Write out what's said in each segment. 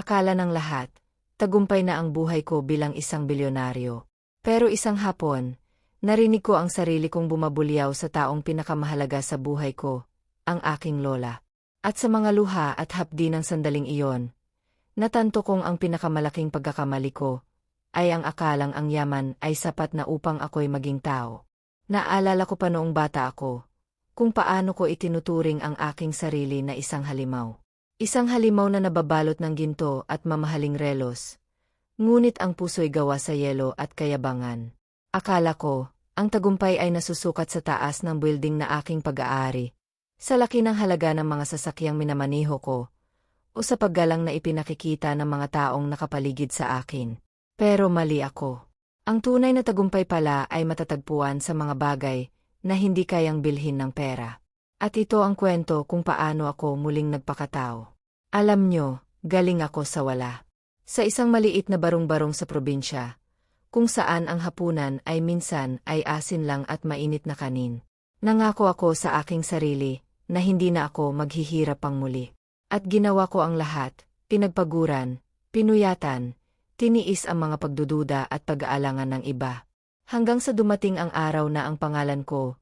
Akala ng lahat, tagumpay na ang buhay ko bilang isang bilyonaryo. Pero isang hapon, narinig ko ang sarili kong bumabulyaw sa taong pinakamahalaga sa buhay ko, ang aking lola. At sa mga luha at hapdi ng sandaling iyon, natanto kong ang pinakamalaking pagkakamali ko, ay ang akalang ang yaman ay sapat na upang ako'y maging tao. Naalala ko pa noong bata ako, kung paano ko itinuturing ang aking sarili na isang halimaw. Isang halimaw na nababalot ng ginto at mamahaling relos. Ngunit ang puso'y gawa sa yelo at kayabangan. Akala ko, ang tagumpay ay nasusukat sa taas ng building na aking pag-aari. Sa laki ng halaga ng mga sasakyang minamaniho ko, o sa paggalang na ipinakikita ng mga taong nakapaligid sa akin. Pero mali ako. Ang tunay na tagumpay pala ay matatagpuan sa mga bagay na hindi kayang bilhin ng pera. At ito ang kwento kung paano ako muling nagpakatao. Alam nyo, galing ako sa wala. Sa isang maliit na barong-barong sa probinsya, kung saan ang hapunan ay minsan ay asin lang at mainit na kanin. Nangako ako sa aking sarili na hindi na ako maghihirap pang muli. At ginawa ko ang lahat, pinagpaguran, pinuyatan, tiniis ang mga pagdududa at pag-aalangan ng iba. Hanggang sa dumating ang araw na ang pangalan ko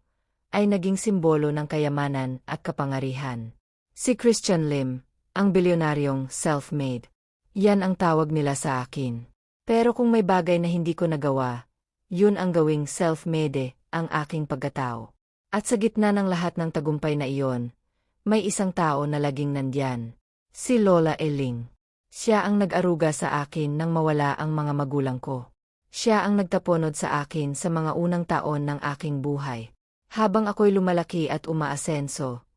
ay naging simbolo ng kayamanan at kapangarihan. Si Christian Lim, ang bilyonaryong self-made. Yan ang tawag nila sa akin. Pero kung may bagay na hindi ko nagawa, yun ang gawing self-made ang aking pagkatao. At sa gitna ng lahat ng tagumpay na iyon, may isang tao na laging nandyan. Si Lola Eling. Siya ang nag-aruga sa akin nang mawala ang mga magulang ko. Siya ang nagtaponod sa akin sa mga unang taon ng aking buhay. Habang ako'y lumalaki at umaasenso,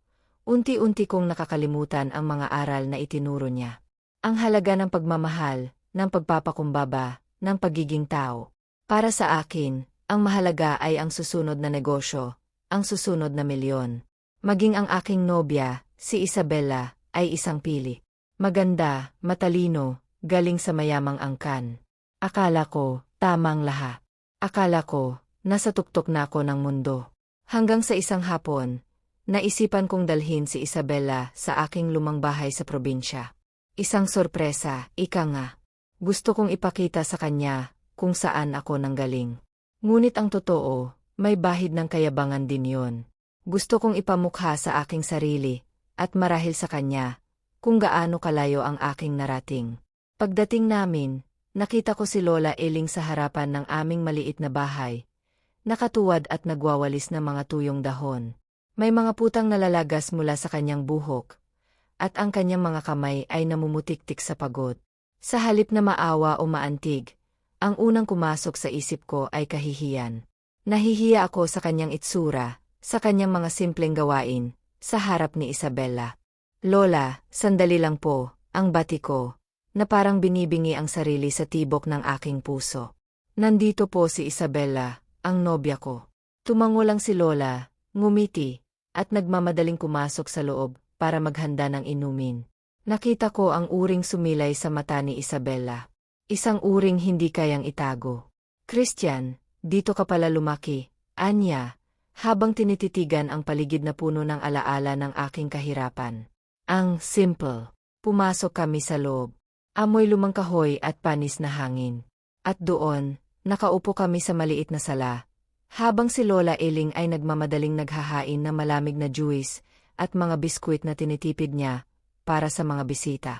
unti-unti kong nakakalimutan ang mga aral na itinuro niya. Ang halaga ng pagmamahal, ng pagpapakumbaba, ng pagiging tao. Para sa akin, ang mahalaga ay ang susunod na negosyo, ang susunod na milyon. Maging ang aking nobya, si Isabella, ay isang pili. Maganda, matalino, galing sa mayamang angkan. Akala ko, tamang lahat. Akala ko, nasa tuktok na ako ng mundo. Hanggang sa isang hapon, naisipan kong dalhin si Isabella sa aking lumang bahay sa probinsya. Isang sorpresa, ika nga. Gusto kong ipakita sa kanya kung saan ako nanggaling. Ngunit ang totoo, may bahid ng kayabangan din yon. Gusto kong ipamukha sa aking sarili, at marahil sa kanya, kung gaano kalayo ang aking narating. Pagdating namin, nakita ko si Lola Eling sa harapan ng aming maliit na bahay. Nakatuwad at nagwawalis ng mga tuyong dahon. May mga putang nalalagas mula sa kanyang buhok. At ang kanyang mga kamay ay namumutiktik sa pagod. Sa halip na maawa o maantig, ang unang kumasok sa isip ko ay kahihiyan. Nahihiya ako sa kanyang itsura, sa kanyang mga simpleng gawain, sa harap ni Isabella. Lola, sandali lang po, ang bati ko, na parang binibingi ang sarili sa tibok ng aking puso. Nandito po si Isabella, ang nobya ko. Tumango lang si Lola, ngumiti, at nagmamadaling pumasok sa loob para maghanda ng inumin. Nakita ko ang uring sumilay sa mata ni Isabella. Isang uring hindi kayang itago. Christian, dito ka pala lumaki, Anya, habang tinititigan ang paligid na puno ng alaala ng aking kahirapan. Ang simple. Pumasok kami sa loob. Amoy lumang kahoy at panis na hangin. At doon, nakaupo kami sa maliit na sala. Habang si Lola Eling ay nagmamadaling naghahain ng malamig na juice at mga biskwit na tinitipid niya para sa mga bisita.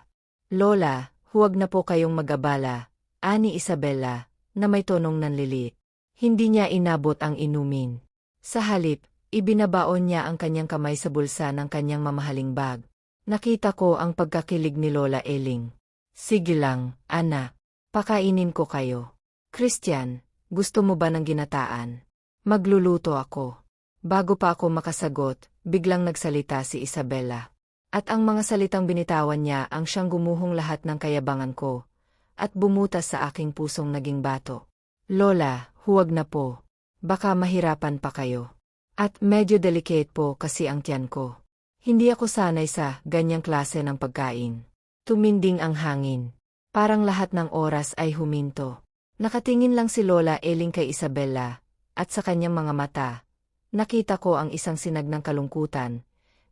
Lola, huwag na po kayong magabala, ani Isabella, na may tonong nanlilit. Hindi niya inabot ang inumin. Sa halip, ibinabaon niya ang kanyang kamay sa bulsa ng kanyang mamahaling bag. Nakita ko ang pagkakilig ni Lola Eling. Sige lang, Ana. Pakainin ko kayo. Christian, gusto mo ba ng ginataan? Magluluto ako. Bago pa ako makasagot, biglang nagsalita si Isabella. At ang mga salitang binitawan niya ang siyang gumuhong lahat ng kayabangan ko, at bumutas sa aking pusong naging bato. Lola, huwag na po. Baka mahirapan pa kayo. At medyo delicate po kasi ang tiyan ko. Hindi ako sanay sa ganyang klase ng pagkain. Tuminding ang hangin. Parang lahat ng oras ay huminto. Nakatingin lang si Lola Eling kay Isabella, at sa kanyang mga mata, nakita ko ang isang sinag ng kalungkutan,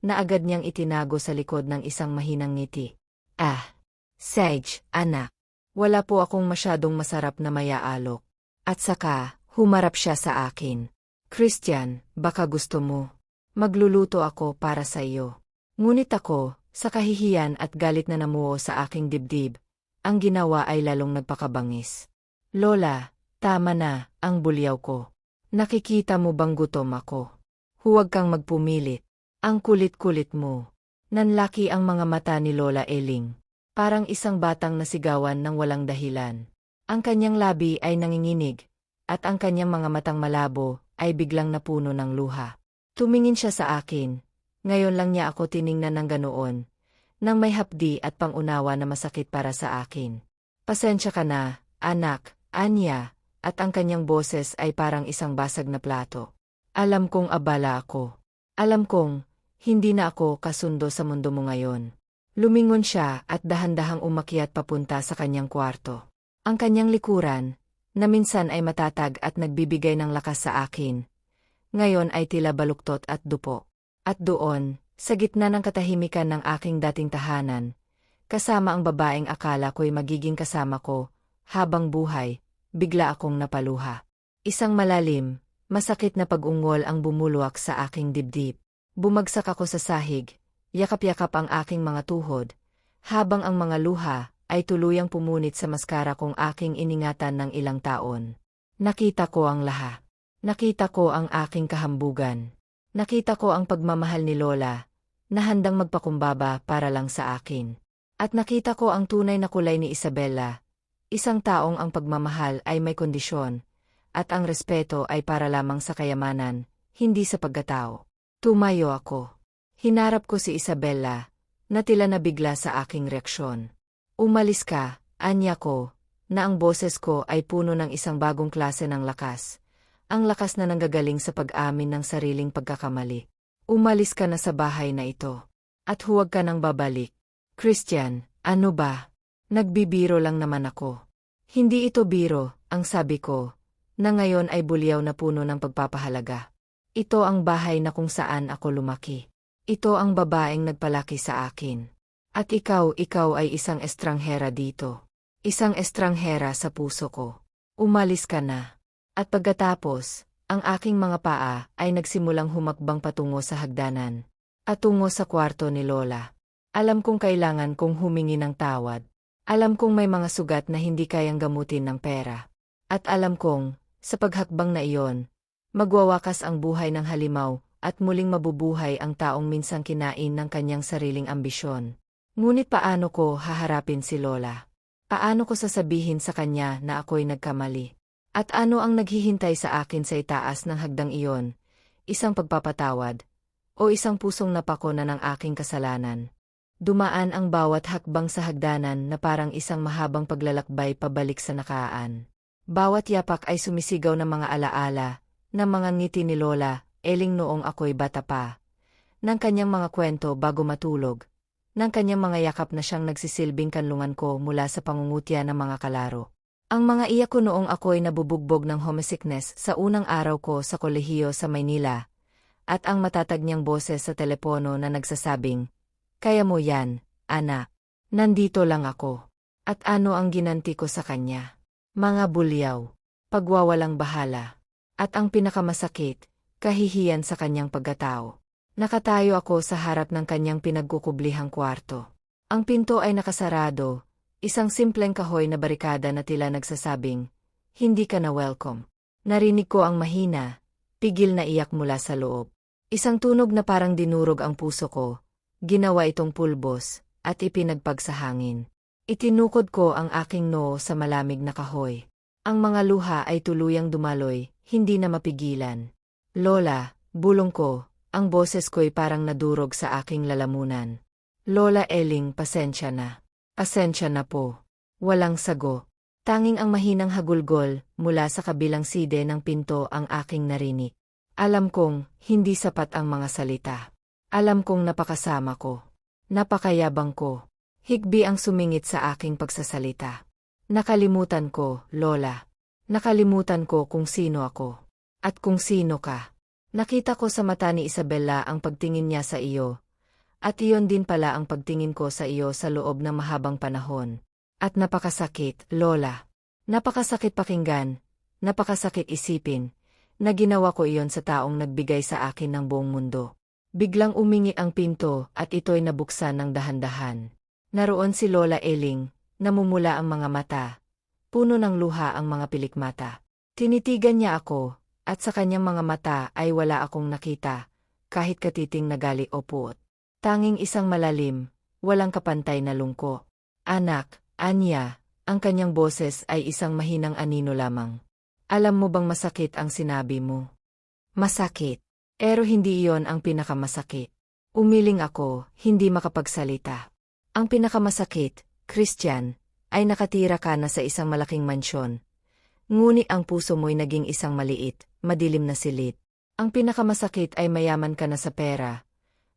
na agad niyang itinago sa likod ng isang mahinang ngiti. Ah! Sage, anak. Wala po akong masyadong masarap na mayaalok. At saka, humarap siya sa akin. Christian, baka gusto mo. Magluluto ako para sa iyo. Ngunit ako, sa kahihiyan at galit na namuo sa aking dibdib, ang ginawa ay lalong nagpakabangis. Lola, tama na, ang bulyaw ko. Nakikita mo bang gutom ako? Huwag kang magpumilit. Ang kulit-kulit mo. Nanlaki ang mga mata ni Lola Eling. Parang isang batang nasigawan ng walang dahilan. Ang kanyang labi ay nanginginig, at ang kanyang mga matang malabo ay biglang napuno ng luha. Tumingin siya sa akin. Ngayon lang niya ako tiningnan ng ganoon. Nang may hapdi at pangunawa na masakit para sa akin. Pasensya ka na, anak, Anya, at ang kanyang boses ay parang isang basag na plato. Alam kong abala ako. Alam kong, hindi na ako kasundo sa mundo mo ngayon. Lumingon siya at dahan-dahang umakyat papunta sa kanyang kwarto. Ang kanyang likuran, na minsan ay matatag at nagbibigay ng lakas sa akin, ngayon ay tila baluktot at dupo. At doon, sa gitna ng katahimikan ng aking dating tahanan, kasama ang babaeng akala ko'y magiging kasama ko, habang buhay, bigla akong napaluha. Isang malalim, masakit na pag-ungol ang bumulwak sa aking dibdib. Bumagsak ako sa sahig, yakap-yakap ang aking mga tuhod, habang ang mga luha ay tuluyang pumunit sa maskara kong aking iningatan ng ilang taon. Nakita ko ang laha. Nakita ko ang aking kahambugan. Nakita ko ang pagmamahal ni Lola, na handang magpakumbaba para lang sa akin. At nakita ko ang tunay na kulay ni Isabella, Isang taong ang pagmamahal ay may kondisyon, at ang respeto ay para lamang sa kayamanan, hindi sa pagkatao. Tumayo ako. Hinarap ko si Isabella, na tila nabigla sa aking reaksyon. Umalis ka, anya ko, na ang boses ko ay puno ng isang bagong klase ng lakas. Ang lakas na nanggagaling sa pag-amin ng sariling pagkakamali. Umalis ka na sa bahay na ito. At huwag ka nang babalik. Christian, ano ba? Nagbibiro lang naman ako. Hindi ito biro, ang sabi ko, na ngayon ay bulyaw na puno ng pagpapahalaga. Ito ang bahay na kung saan ako lumaki. Ito ang babaeng nagpalaki sa akin. At ikaw, ikaw ay isang estranghera dito. Isang estranghera sa puso ko. Umalis ka na. At pagkatapos, ang aking mga paa ay nagsimulang humakbang patungo sa hagdanan. At tungo sa kwarto ni Lola. Alam kong kailangan kong humingi ng tawad. Alam kong may mga sugat na hindi kayang gamutin ng pera. At alam kong, sa paghakbang na iyon, magwawakas ang buhay ng halimaw at muling mabubuhay ang taong minsang kinain ng kanyang sariling ambisyon. Ngunit paano ko haharapin si Lola? Paano ko sasabihin sa kanya na ako'y nagkamali? At ano ang naghihintay sa akin sa itaas ng hagdang iyon? Isang pagpapatawad? O isang pusong napako na ng aking kasalanan? Dumaan ang bawat hakbang sa hagdanan na parang isang mahabang paglalakbay pabalik sa nakaan. Bawat yapak ay sumisigaw ng mga alaala, ng mga ngiti ni Lola, eling noong ako'y bata pa. Ng kanyang mga kwento bago matulog. Ng kanyang mga yakap na siyang nagsisilbing kanlungan ko mula sa pangungutya ng mga kalaro. Ang mga iyak ko noong ako'y nabubugbog ng homesickness sa unang araw ko sa kolehiyo sa Maynila. At ang matatag niyang boses sa telepono na nagsasabing, kaya mo yan, anak. Nandito lang ako. At ano ang ginanti ko sa kanya? Mga bulyaw. Pagwawalang bahala. At ang pinakamasakit, kahihiyan sa kanyang pagkatao. Nakatayo ako sa harap ng kanyang pinagkukublihang kwarto. Ang pinto ay nakasarado, isang simpleng kahoy na barikada na tila nagsasabing, hindi ka na welcome. Narinig ko ang mahina, pigil na iyak mula sa loob. Isang tunog na parang dinurog ang puso ko, Ginawa itong pulbos, at ipinagpag sa hangin. Itinukod ko ang aking noo sa malamig na kahoy. Ang mga luha ay tuluyang dumaloy, hindi na mapigilan. Lola, bulong ko, ang boses ko'y parang nadurog sa aking lalamunan. Lola Eling, pasensya na. Pasensya na po. Walang sago. Tanging ang mahinang hagulgol mula sa kabilang side ng pinto ang aking narinig. Alam kong hindi sapat ang mga salita. Alam kong napakasama ko. Napakayabang ko. Higbi ang sumingit sa aking pagsasalita. Nakalimutan ko, Lola. Nakalimutan ko kung sino ako. At kung sino ka. Nakita ko sa mata ni Isabella ang pagtingin niya sa iyo. At iyon din pala ang pagtingin ko sa iyo sa loob ng mahabang panahon. At napakasakit, Lola. Napakasakit pakinggan, napakasakit isipin, na ginawa ko iyon sa taong nagbigay sa akin ng buong mundo. Biglang umingi ang pinto at ito'y nabuksan ng dahan-dahan. Naroon si Lola Eling, namumula ang mga mata. Puno ng luha ang mga pilikmata. Tinitigan niya ako, at sa kanyang mga mata ay wala akong nakita, kahit katiting nagali o puot. Tanging isang malalim, walang kapantay na lungko. Anak, Anya, ang kanyang boses ay isang mahinang anino lamang. Alam mo bang masakit ang sinabi mo? Masakit. Pero hindi iyon ang pinakamasakit. Umiling ako, hindi makapagsalita. Ang pinakamasakit, Christian, ay nakatira ka na sa isang malaking mansyon. Ngunit ang puso mo'y naging isang maliit, madilim na silid. Ang pinakamasakit ay mayaman ka na sa pera.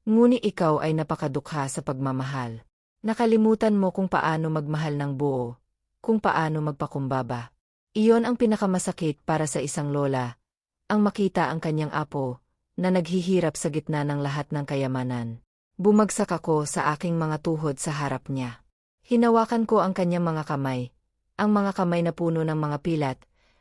Ngunit ikaw ay napakadukha sa pagmamahal. Nakalimutan mo kung paano magmahal ng buo, kung paano magpakumbaba. Iyon ang pinakamasakit para sa isang lola, ang makita ang kanyang apo, na naghihirap sa gitna ng lahat ng kayamanan. Bumagsak ako sa aking mga tuhod sa harap niya. Hinawakan ko ang kanyang mga kamay, ang mga kamay na puno ng mga pilat,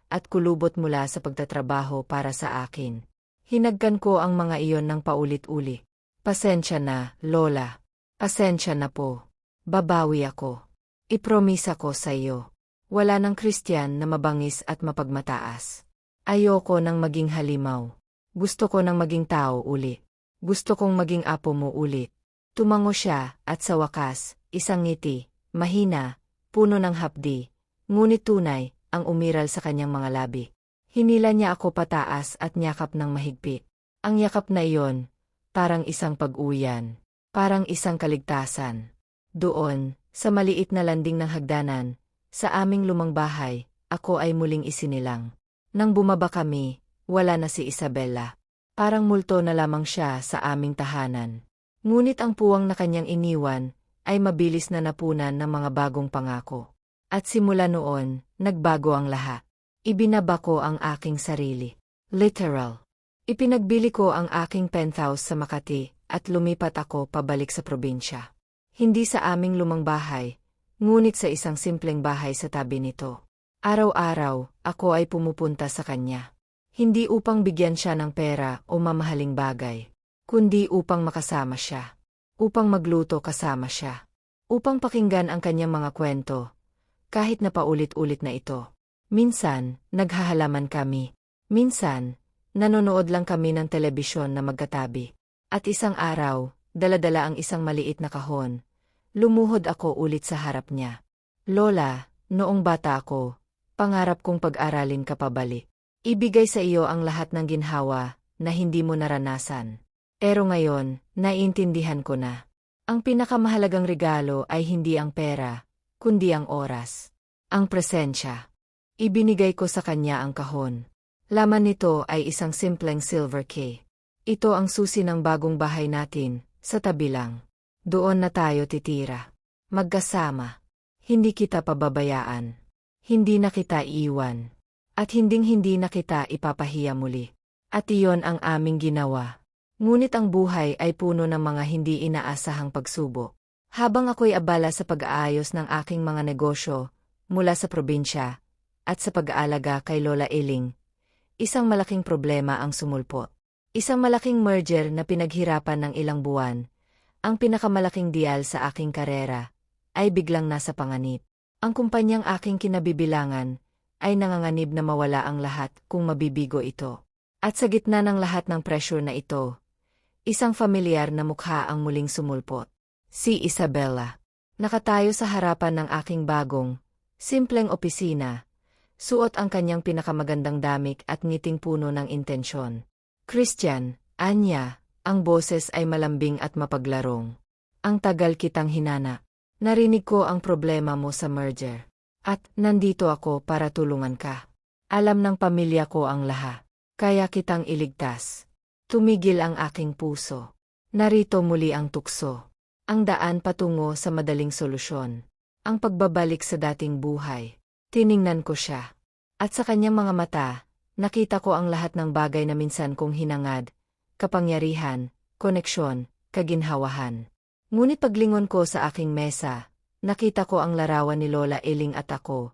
at kulubot mula sa pagtatrabaho para sa akin. Hinagkan ko ang mga iyon ng paulit-uli. Pasensya na, Lola. Pasensya na po. Babawi ako. Ipromisa ko sa iyo. Wala ng Kristiyan na mabangis at mapagmataas. Ayoko nang maging halimaw. Gusto ko nang maging tao uli. Gusto kong maging apo mo ulit. Tumango siya, at sa wakas, isang ngiti, mahina, puno ng hapdi, ngunit tunay, ang umiral sa kanyang mga labi. Hinila niya ako pataas at nyakap ng mahigpit. Ang yakap na iyon, parang isang pag-uyan, parang isang kaligtasan. Doon, sa maliit na landing ng hagdanan, sa aming lumang bahay, ako ay muling isinilang. Nang bumaba kami, wala na si Isabella. Parang multo na lamang siya sa aming tahanan. Ngunit ang puwang na kanyang iniwan ay mabilis na napunan ng mga bagong pangako. At simula noon, nagbago ang lahat. Ibinaba ko ang aking sarili. Literal. Ipinagbili ko ang aking penthouse sa Makati at lumipat ako pabalik sa probinsya. Hindi sa aming lumang bahay, ngunit sa isang simpleng bahay sa tabi nito. Araw-araw, ako ay pumupunta sa kanya. Hindi upang bigyan siya ng pera o mamahaling bagay, kundi upang makasama siya. Upang magluto kasama siya. Upang pakinggan ang kanyang mga kwento, kahit na paulit-ulit na ito. Minsan, naghahalaman kami. Minsan, nanonood lang kami ng telebisyon na magkatabi. At isang araw, daladala ang isang maliit na kahon. Lumuhod ako ulit sa harap niya. Lola, noong bata ako, pangarap kong pag-aralin ka pabalik. Ibigay sa iyo ang lahat ng ginhawa na hindi mo naranasan. Pero ngayon, naiintindihan ko na. Ang pinakamahalagang regalo ay hindi ang pera, kundi ang oras. Ang presensya. Ibinigay ko sa kanya ang kahon. Laman nito ay isang simpleng silver key. Ito ang susi ng bagong bahay natin, sa tabi lang. Doon na tayo titira. Magkasama. Hindi kita pababayaan. Hindi na kita iiwan. At hinding-hindi na kita ipapahiya muli. At iyon ang aming ginawa. Ngunit ang buhay ay puno ng mga hindi inaasahang pagsubok. Habang ako'y abala sa pag-aayos ng aking mga negosyo, mula sa probinsya, at sa pag-aalaga kay Lola Eling, isang malaking problema ang sumulpot. Isang malaking merger na pinaghirapan ng ilang buwan, ang pinakamalaking dial sa aking karera, ay biglang nasa panganib. Ang kumpanyang aking kinabibilangan, ay nanganganib na mawala ang lahat kung mabibigo ito. At sa gitna ng lahat ng pressure na ito, isang familiar na mukha ang muling sumulpot. Si Isabella. Nakatayo sa harapan ng aking bagong, simpleng opisina. Suot ang kanyang pinakamagandang damit at ngiting puno ng intensyon. Christian, Anya, ang boses ay malambing at mapaglarong. Ang tagal kitang hinana. Narinig ko ang problema mo sa merger. At nandito ako para tulungan ka. Alam ng pamilya ko ang lahat. Kaya kitang iligtas. Tumigil ang aking puso. Narito muli ang tukso. Ang daan patungo sa madaling solusyon. Ang pagbabalik sa dating buhay. Tiningnan ko siya. At sa kanyang mga mata, nakita ko ang lahat ng bagay na minsan kong hinangad. Kapangyarihan, koneksyon, kaginhawahan. Ngunit paglingon ko sa aking mesa, nakita ko ang larawan ni Lola Eling at ako.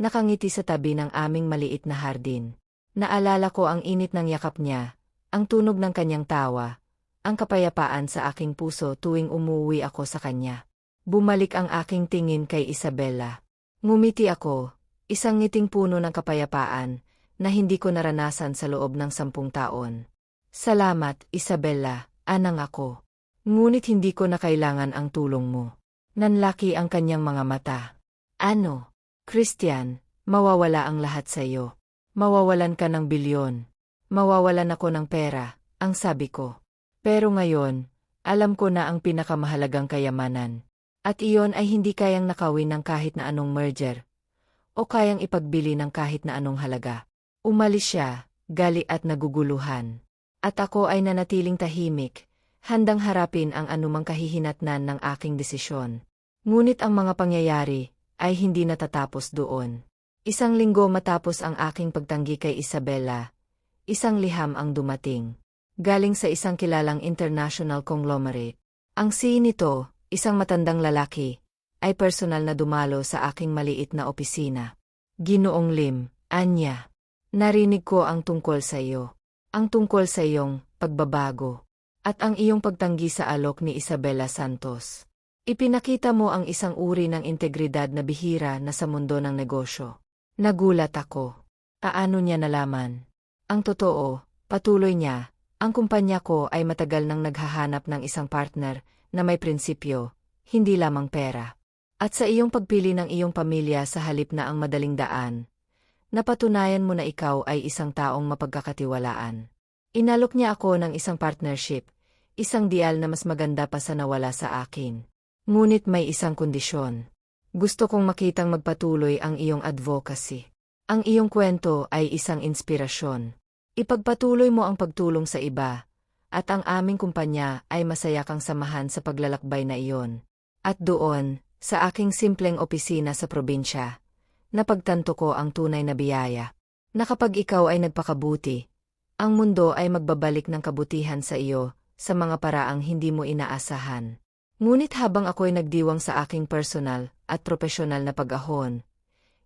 Nakangiti sa tabi ng aming maliit na hardin. Naalala ko ang init ng yakap niya, ang tunog ng kanyang tawa, ang kapayapaan sa aking puso tuwing umuwi ako sa kanya. Bumalik ang aking tingin kay Isabella. Ngumiti ako, isang ngiting puno ng kapayapaan, na hindi ko naranasan sa loob ng sampung taon. Salamat, Isabella, anang ako. Ngunit hindi ko na kailangan ang tulong mo. Nanlaki ang kanyang mga mata. Ano? Christian, mawawala ang lahat sa iyo. Mawawalan ka ng bilyon. Mawawalan ako ng pera, ang sabi ko. Pero ngayon, alam ko na ang pinakamahalagang kayamanan. At iyon ay hindi kayang nakawin ng kahit na anong merger. O kayang ipagbili ng kahit na anong halaga. Umalis siya, gali at naguguluhan. At ako ay nanatiling tahimik, handang harapin ang anumang kahihinatnan ng aking desisyon. Ngunit ang mga pangyayari ay hindi natatapos doon. Isang linggo matapos ang aking pagtanggi kay Isabella, isang liham ang dumating. Galing sa isang kilalang international conglomerate. Ang CEO nito, isang matandang lalaki, ay personal na dumalo sa aking maliit na opisina. Ginoong Lim, Anya, narinig ko ang tungkol sa iyo. Ang tungkol sa iyong pagbabago. At ang iyong pagtanggi sa alok ni Isabella Santos. Ipinakita mo ang isang uri ng integridad na bihira na sa mundo ng negosyo. Nagulat ako. Paano niya nalaman? Ang totoo, patuloy niya, ang kumpanya ko ay matagal nang naghahanap ng isang partner na may prinsipyo, hindi lamang pera. At sa iyong pagpili ng iyong pamilya sa halip na ang madaling daan, napatunayan mo na ikaw ay isang taong mapagkakatiwalaan. Inalok niya ako ng isang partnership, isang dial na mas maganda pa sa nawala sa akin. Ngunit may isang kondisyon. Gusto kong makitang magpatuloy ang iyong advocacy. Ang iyong kwento ay isang inspirasyon. Ipagpatuloy mo ang pagtulong sa iba, at ang aming kumpanya ay masaya kang samahan sa paglalakbay na iyon. At doon, sa aking simpleng opisina sa probinsya, napagtanto ko ang tunay na biyaya. Na kapag ikaw ay nagpakabuti, ang mundo ay magbabalik ng kabutihan sa iyo, sa mga paraang hindi mo inaasahan. Ngunit habang ako'y nagdiwang sa aking personal at profesional na pag-ahon,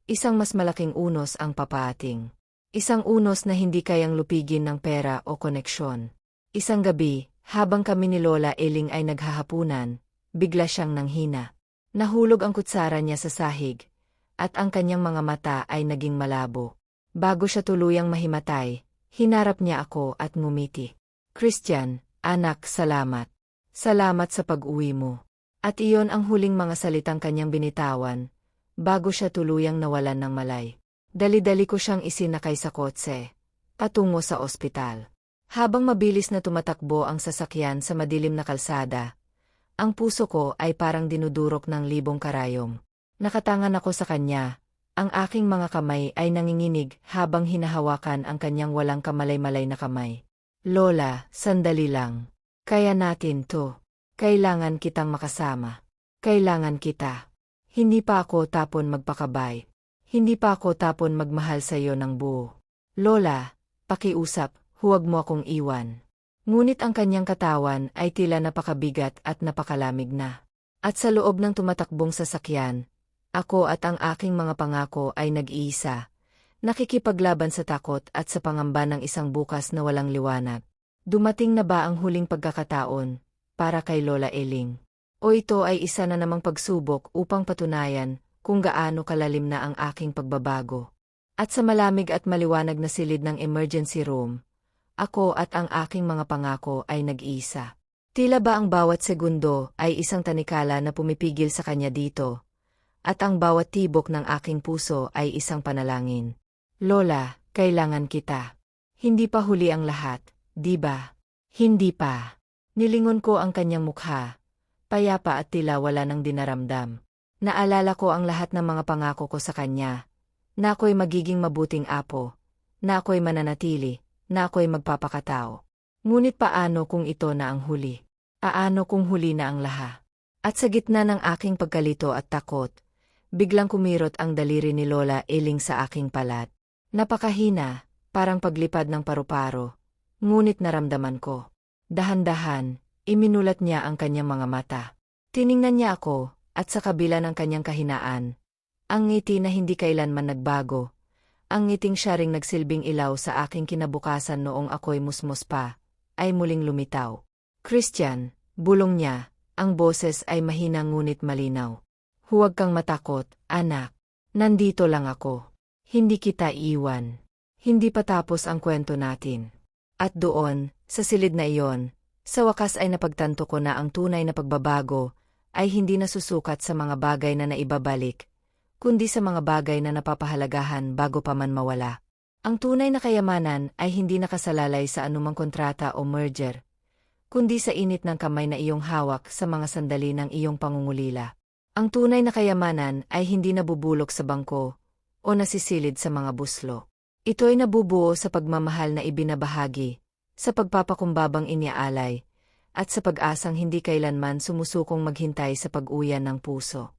isang mas malaking unos ang papating. Isang unos na hindi kayang lupigin ng pera o koneksyon. Isang gabi, habang kami ni Lola Eling ay naghahapunan, bigla siyang nanghina. Nahulog ang kutsara niya sa sahig, at ang kanyang mga mata ay naging malabo. Bago siya tuluyang mahimatay, Hinarap niya ako at ngumiti. Christian, anak, salamat. Salamat sa pag-uwi mo. At iyon ang huling mga salitang kanyang binitawan, bago siya tuluyang nawalan ng malay. Dali-dali ko siyang isinakay sa kotse, patungo sa ospital. Habang mabilis na tumatakbo ang sasakyan sa madilim na kalsada, ang puso ko ay parang dinudurok ng libong karayom. Nakatangan ako sa kanya, ang aking mga kamay ay nanginginig habang hinahawakan ang kanyang walang kamalay-malay na kamay. Lola, sandali lang. Kaya natin to. Kailangan kitang makasama. Kailangan kita. Hindi pa ako tapon magpakabay. Hindi pa ako tapon magmahal sa iyo ng buo. Lola, pakiusap, huwag mo akong iwan. Ngunit ang kanyang katawan ay tila napakabigat at napakalamig na. At sa loob ng tumatakbong sasakyan, ako at ang aking mga pangako ay nag-iisa. Nakikipaglaban sa takot at sa pangamba ng isang bukas na walang liwanag. Dumating na ba ang huling pagkakataon para kay Lola Eling? O ito ay isa na namang pagsubok upang patunayan kung gaano kalalim na ang aking pagbabago. At sa malamig at maliwanag na silid ng emergency room, ako at ang aking mga pangako ay nag-iisa. Tila ba ang bawat segundo ay isang tanikala na pumipigil sa kanya dito, at ang bawat tibok ng aking puso ay isang panalangin. Lola, kailangan kita. Hindi pa huli ang lahat, di ba? Hindi pa. Nilingon ko ang kanyang mukha. Payapa at tila wala nang dinaramdam. Naalala ko ang lahat ng mga pangako ko sa kanya. Na ako'y magiging mabuting apo. Na ako'y mananatili. Na ako'y magpapakatao. Ngunit paano kung ito na ang huli? Aano kung huli na ang laha? At sa gitna ng aking pagkalito at takot, Biglang kumirot ang daliri ni Lola Eling sa aking palat. Napakahina, parang paglipad ng paru-paro. Ngunit naramdaman ko. Dahan-dahan, iminulat niya ang kanyang mga mata. Tiningnan niya ako, at sa kabila ng kanyang kahinaan, ang ngiti na hindi kailanman nagbago, ang ngiting siya ring nagsilbing ilaw sa aking kinabukasan noong ako'y musmos pa, ay muling lumitaw. Christian, bulong niya, ang boses ay mahina ngunit malinaw. Huwag kang matakot, anak. Nandito lang ako. Hindi kita iwan. Hindi pa tapos ang kwento natin. At doon, sa silid na iyon, sa wakas ay napagtanto ko na ang tunay na pagbabago ay hindi nasusukat sa mga bagay na naibabalik, kundi sa mga bagay na napapahalagahan bago pa man mawala. Ang tunay na kayamanan ay hindi nakasalalay sa anumang kontrata o merger, kundi sa init ng kamay na iyong hawak sa mga sandali ng iyong pangungulila. Ang tunay na kayamanan ay hindi nabubulok sa bangko o nasisilid sa mga buslo. Ito'y nabubuo sa pagmamahal na ibinabahagi, sa pagpapakumbabang iniaalay, at sa pag-asang hindi kailanman sumusukong maghintay sa pag-uyan ng puso.